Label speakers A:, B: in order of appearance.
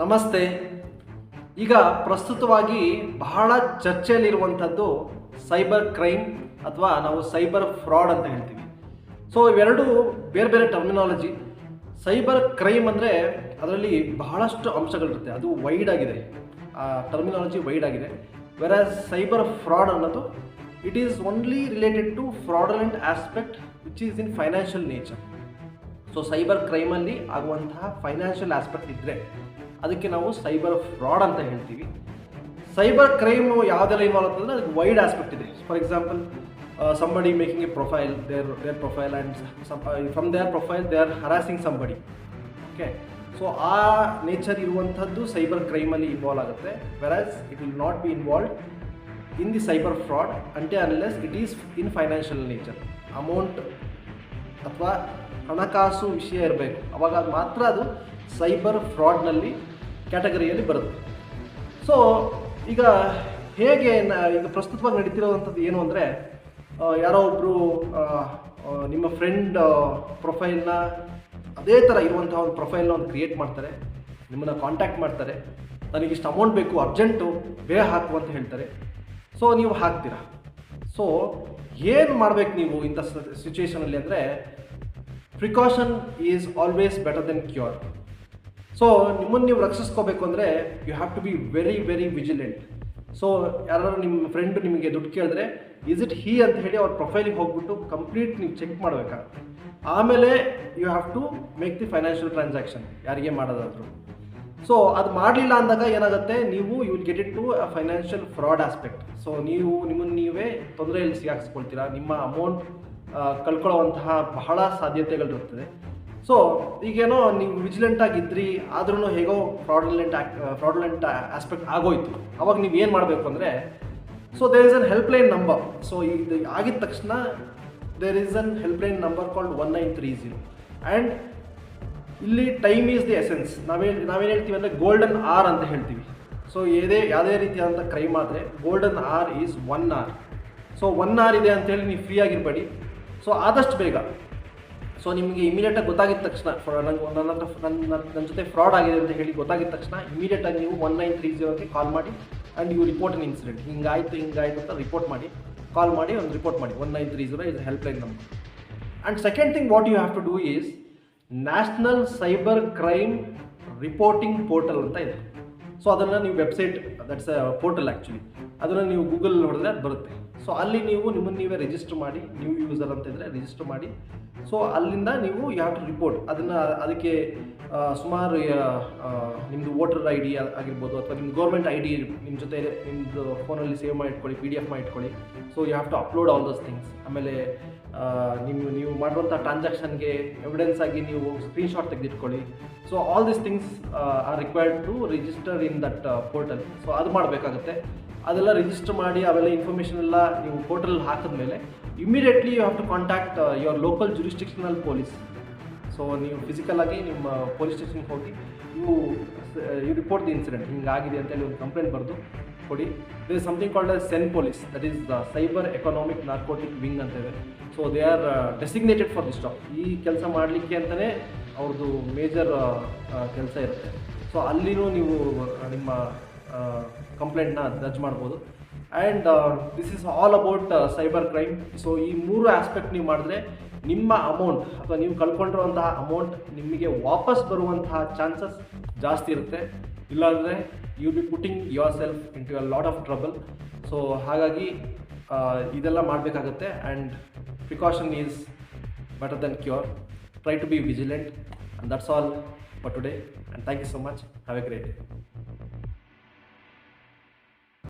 A: ನಮಸ್ತೆ. ಈಗ ಪ್ರಸ್ತುತವಾಗಿ ಬಹಳ ಚರ್ಚೆಯಲ್ಲಿರುವಂಥದ್ದು ಸೈಬರ್ ಕ್ರೈಮ್ ಅಥವಾ ನಾವು ಸೈಬರ್ ಫ್ರಾಡ್ ಅಂತ ಹೇಳ್ತೀವಿ. ಸೊ ಇವೆರಡು ಬೇರೆ ಬೇರೆ ಟರ್ಮಿನಾಲಜಿ ಸೈಬರ್ ಕ್ರೈಮ್ ಅಂದರೆ ಅದರಲ್ಲಿ ಬಹಳಷ್ಟು ಅಂಶಗಳಿರುತ್ತೆ. ಅದು ವೈಡ್ ಆಗಿದೆ. ಆ ಟರ್ಮಿನಾಲಜಿ ವೈಡ್ ಆಗಿದೆ. ವೆರಾಸ್ ಸೈಬರ್ ಫ್ರಾಡ್ ಅನ್ನೋದು it is only related to fraudulent aspect which is in financial nature so cyber ಕ್ರೈಮಲ್ಲಿ ಆಗುವಂತಹ ಫೈನಾನ್ಷಿಯಲ್ ಆಸ್ಪೆಕ್ಟ್ ಇದ್ದರೆ ಅದಕ್ಕೆ ನಾವು ಸೈಬರ್ ಫ್ರಾಡ್ ಅಂತ ಹೇಳ್ತೀವಿ. ಸೈಬರ್ ಕ್ರೈಮು ಯಾವುದೆಲ್ಲ ಇನ್ವಾಲ್ವ್ ಆಗ್ತದೆ ಅದಕ್ಕೆ ವೈಡ್ ಆಸ್ಪೆಕ್ಟ್ ಇದೆ. For example somebody making a profile their their profile and from their profile they are harassing somebody okay so ಆ ನೇಚರ್ ಇರುವಂಥದ್ದು ಸೈಬರ್ ಕ್ರೈಮಲ್ಲಿ ಇನ್ವಾಲ್ವ್ ಆಗುತ್ತೆ. Whereas it will not be involve in the cyber fraud ಅಂಟೆ unless it is in financial nature amount ಅಥವಾ ಹಣಕಾಸು ವಿಷಯ ಇರಬೇಕು. ಅವಾಗ ಮಾತ್ರ ಅದು ಸೈಬರ್ ಫ್ರಾಡ್ನಲ್ಲಿ ಕ್ಯಾಟಗರಿಯಲ್ಲಿ ಬರುತ್ತೆ. ಸೊ ಈಗ ಹೇಗೆ ಈಗ ಪ್ರಸ್ತುತವಾಗಿ ನಡೀತಿರೋವಂಥದ್ದು ಏನು ಅಂದರೆ ಯಾರೋ ಒಬ್ಬರು ನಿಮ್ಮ ಫ್ರೆಂಡ್ ಪ್ರೊಫೈಲ್ನ ಅದೇ ಥರ ಇರುವಂಥ ಒಂದು ಪ್ರೊಫೈಲ್ನ ಒಂದು ಕ್ರಿಯೇಟ್ ಮಾಡ್ತಾರೆ. ನಿಮ್ಮನ್ನು ಕಾಂಟ್ಯಾಕ್ಟ್ ಮಾಡ್ತಾರೆ. ನನಗಿಷ್ಟು ಅಮೌಂಟ್ ಬೇಕು ಅರ್ಜೆಂಟು ಬೇಗ ಹಾಕು ಅಂತ ಹೇಳ್ತಾರೆ. ಸೊ ನೀವು ಹಾಕ್ತೀರಾ? ಸೊ ಏನು ಮಾಡಬೇಕು ನೀವು ಇಂಥ ಸಿಚುವೇಶನಲ್ಲಿ ಅಂದರೆ precaution is always better than cure so ನಿಮ್ಮನ್ನು ನೀವು ರಕ್ಷಿಸ್ಕೋಬೇಕು ಅಂದರೆ you have to be very very vigilant so ಯಾರು ನಿಮ್ಮ ಫ್ರೆಂಡ್ ನಿಮಗೆ ದುಡ್ಡು ಕೇಳಿದ್ರೆ ಇಸ್ ಇಟ್ ಹೀ ಅಂತ ಹೇಳಿ ಅವ್ರ ಪ್ರೊಫೈಲಿಗೆ ಹೋಗ್ಬಿಟ್ಟು ಕಂಪ್ಲೀಟ್ ನೀವು ಚೆಕ್ ಮಾಡಬೇಕಾಗುತ್ತೆ. ಆಮೇಲೆ you have to make the financial transaction ಯಾರಿಗೆ ಮಾಡೋದಾದ್ರು. ಸೊ ಅದು ಮಾಡಲಿಲ್ಲ ಅಂದಾಗ ಏನಾಗುತ್ತೆ, ನೀವು you will get it to financial fraud aspect so ನೀವು, ನಿಮ್ಮನ್ನು ನೀವೇ ತೊಂದರೆಯಲ್ಲಿ ಸಿಗಾಕ್ಸ್ಕೊಳ್ತೀರಾ, ನಿಮ್ಮ ಅಮೌಂಟ್ ಕಳ್ಕೊಳ್ಳುವಂತಹ ಬಹಳ ಸಾಧ್ಯತೆಗಳಿರುತ್ತದೆ ಸೊ ಈಗೇನೋ ನೀವು ವಿಜಿಲೆಂಟ್ ಆಗಿದ್ರಿ ಆದ್ರೂ ಹೇಗೋ ಫ್ರಾಡ್ಲೆಂಟ್ ಫ್ರಾಡ್ಲೆಂಟ್ ಆಸ್ಪೆಕ್ಟ್ ಆಗೋಯ್ತು. ಅವಾಗ ನೀವು ಏನು ಮಾಡಬೇಕು ಅಂದರೆ so there is an helpline number so ಇದು ಆಗಿದ ತಕ್ಷಣ there is an helpline number called one nine three zero and ಇಲ್ಲಿ ಟೈಮ್ ಈಸ್ ದಿ ಎಸೆನ್ಸ್ ನಾವೇನು ನಾವೇನು ಹೇಳ್ತೀವಿ ಅಂದರೆ ಗೋಲ್ಡನ್ ಆರ್ ಅಂತ ಹೇಳ್ತೀವಿ. ಸೊ ಏದೇ, ಯಾವುದೇ ರೀತಿಯಾದಂಥ ಕ್ರೈಮ್ ಆದರೆ golden hour is one hour so one hour ಇದೆ ಅಂತೇಳಿ ನೀವು ಫ್ರೀ ಆಗಿರಬೇಡಿ. ಸೊ ಆದಷ್ಟು ಬೇಗ. ಸೊ ನಿಮಗೆ ಇಮಿಡಿಯೇಟಾಗಿ ಗೊತ್ತಾಗಿದ ತಕ್ಷಣ ನನ್ನ ಹತ್ರ ನನ್ನ ನನ್ನ ಜೊತೆ ಫ್ರಾಡ್ ಆಗಿದೆ ಅಂತ ಹೇಳಿ ಗೊತ್ತಾಗಿದ ತಕ್ಷಣ ಇಮಿಡಿಯೇಟಾಗಿ ನೀವು ಒನ್ ನೈನ್ ತ್ರೀ ಜೀರೋಗೆ ಕಾಲ್ ಮಾಡಿ and you report in incident ಹಿಂಗಾಯಿತು, ಹಿಂಗಾಯ್ತು ಅಂತ ರಿಪೋರ್ಟ್ ಮಾಡಿ. ಕಾಲ್ ಮಾಡಿ, ಒಂದು ರಿಪೋರ್ಟ್ ಮಾಡಿ. One nine three zero is helpline number and second thing what you have to do is national cyber crime reporting portal ಅಂತ ಇದೆ. ಸೊ ಅದನ್ನು ನೀವು ವೆಬ್ಸೈಟ್ ದಟ್ಸ್ ಪೋರ್ಟಲ್ ಆ್ಯಕ್ಚುಲಿ ಅದನ್ನು ನೀವು ಗೂಗಲ್ ನೋಡಿದ್ರೆ ಅದು ಬರುತ್ತೆ. ಸೊ ಅಲ್ಲಿ ನೀವು ನಿಮ್ಮನ್ನು ನೀವೇ ರಿಜಿಸ್ಟರ್ ಮಾಡಿ ನ್ಯೂ ಯೂಸರ್ ಅಂತ ಇದ್ದರೆ ರಿಜಿಸ್ಟರ್ ಮಾಡಿ. ಸೊ ಅಲ್ಲಿಂದ ನೀವು ಯು ಹ್ಯಾವ್ ಟು ರಿಪೋರ್ಟ್ ಅದನ್ನು ಅದಕ್ಕೆ ಸುಮಾರು ನಿಮ್ಮದು ವೋಟರ್ ಐ ಡಿ ಆಗಿರ್ಬೋದು ಅಥವಾ ನಿಮ್ಮ ಗೌರ್ಮೆಂಟ್ ಐ ಡಿ ನಿಮ್ಮ ಜೊತೆ ನಿಮ್ಮದು ಫೋನಲ್ಲಿ ಸೇವ್ ಮಾಡಿ ಇಟ್ಕೊಳ್ಳಿ ಪಿ ಡಿ ಎಫ್ ಮಾಡಿ ಇಟ್ಕೊಳ್ಳಿ so you have to upload all those things ಆಮೇಲೆ ನಿಮ್ಮ ನೀವು ಮಾಡುವಂಥ ಟ್ರಾನ್ಸಾಕ್ಷನ್ಗೆ ಎವಿಡೆನ್ಸ್ ಆಗಿ ನೀವು screenshot ತೆಗೆದಿಟ್ಕೊಳ್ಳಿ. So all this things are required to register in that portal so ಅದು ಮಾಡಬೇಕಾಗುತ್ತೆ. ಅದೆಲ್ಲ ರಿಜಿಸ್ಟರ್ ಮಾಡಿ, ಅವೆಲ್ಲ ಇನ್ಫಾರ್ಮೇಷನ್ ಎಲ್ಲ ನೀವು ಪೋರ್ಟಲ್ ಹಾಕಿದ್ಮೇಲೆ immediately you have to contact your local jurisdictional police so ನೀವು ಫಿಸಿಕಲ್ ಆಗಿ ನಿಮ್ಮ ಪೊಲೀಸ್ ಸ್ಟೇಷನ್ಗೆ ಹೋಗಿ, ನೀವು ಯು ರಿಪೋರ್ಟ್ ದಿ ಇನ್ಸಿಡೆಂಟ್ ಹಿಂಗಾಗಿದೆ ಅಂತೇಳಿ ಒಂದು ಕಂಪ್ಲೇಂಟ್ ಬರೆದು ಕೊಡಿ. They is something called as CEN police that is the cyber economic narcotic wing ಅಂತ ಇದೆ. So they are designated for this job ಈ ಕೆಲಸ ಮಾಡಲಿಕ್ಕೆ ಅಂತಲೇ ಅವ್ರದ್ದು ಮೇಜರ್ ಕೆಲಸ ಇರುತ್ತೆ. ಸೊ ಅಲ್ಲಿನೂ ನೀವು ನಿಮ್ಮ ಕಂಪ್ಲೇಂಟ್ನ ದರ್ಜ್ ಮಾಡ್ಬೋದು. And this is all about cyber crime so ಈ ಮೂರು ಆಸ್ಪೆಕ್ಟ್ ನೀವು ಮಾಡಿದ್ರೆ ನಿಮ್ಮ ಅಮೌಂಟ್ ಅಥವಾ ನೀವು ಕಳ್ಕೊಂಡಿರುವಂತಹ ಅಮೌಂಟ್ ನಿಮಗೆ ವಾಪಸ್ ಬರುವಂತಹ ಚಾನ್ಸಸ್ ಜಾಸ್ತಿ ಇರುತ್ತೆ. ಇಲ್ಲಾಂದರೆ you be putting yourself into a lot of trouble so ಹಾಗಾಗಿ ಇದೆಲ್ಲ ಮಾಡಬೇಕಾಗುತ್ತೆ. And precaution is better than cure try to be vigilant and that's all for today and thank you so much have a great